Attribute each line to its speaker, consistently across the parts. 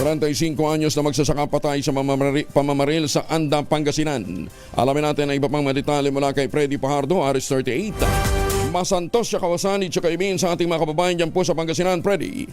Speaker 1: 45 anyos na magsasaka patay sa pamamaril sa Anda, Pangasinan. Alamin natin ang iba pang mga detalye mula kay Freddy Pajardo, Aris 38. Masantos siya kawasani at kaibin sa ating mga kababayan dyan po sa Pangasinan, Freddy.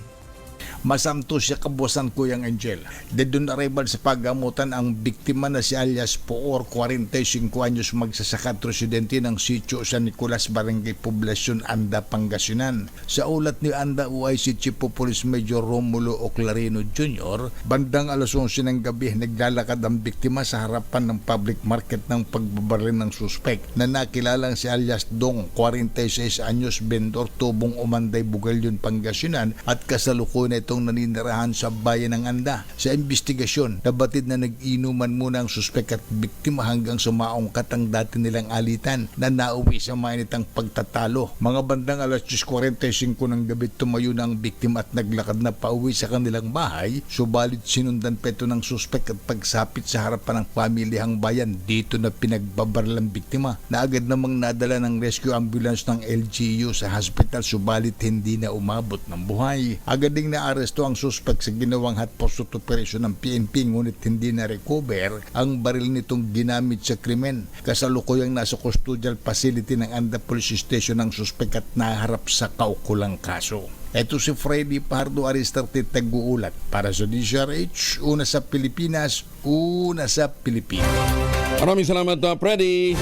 Speaker 2: Masamto siya kabusan Kuyang Angel. Dead on arrival sa paggamutan ang biktima na si alias Poor, 45 anyos magsasakat residente ng sitio sa Nicolas Barangay Poblacion, Anda, Pangasinan. Sa ulat ni Anda UIC Chief of Police Major Romulo Oclarino Jr., bandang alas 11 ng gabi naglalakad ang biktima sa harapan ng public market ng pagbabaril ng suspect na nakilalang si alias Dong, 46 anyos, vendor tubong Umanday, Bugalyon, Pangasinan at kasalukuyan na itong naninirahan sa bayan ng Anda. Sa investigasyon, nabatid na nag-inuman muna ang suspek at biktima hanggang sumaungkat ang dati nilang alitan na nauwi sa mainitang pagtatalo. Mga bandang alas 10.45 ng gabi tumayo na ang biktima at naglakad na pauwi sa kanilang bahay, subalit sinundan pa ito ng suspek at pagsapit sa harapan ng pamilyahang bayan dito na pinagbabaril ang biktima na agad namang nadala ng rescue ambulance ng LGU sa hospital subalit hindi na umabot ng buhay. Agad ding naaresto ang suspect sa ginawang hot pursuit operation ng PNP ngunit hindi na recover ang baril nitong ginamit sa krimen. Kasalukuyang nasa custodial facility ng Anda Police Station ang suspect at naharap sa kaukulang kaso. Ito si Freddy Pardo Aristarte Taguulat para sa DCRH, una sa Pilipinas, una sa Pilipinas.
Speaker 1: Maraming salamat, uh, Freddy.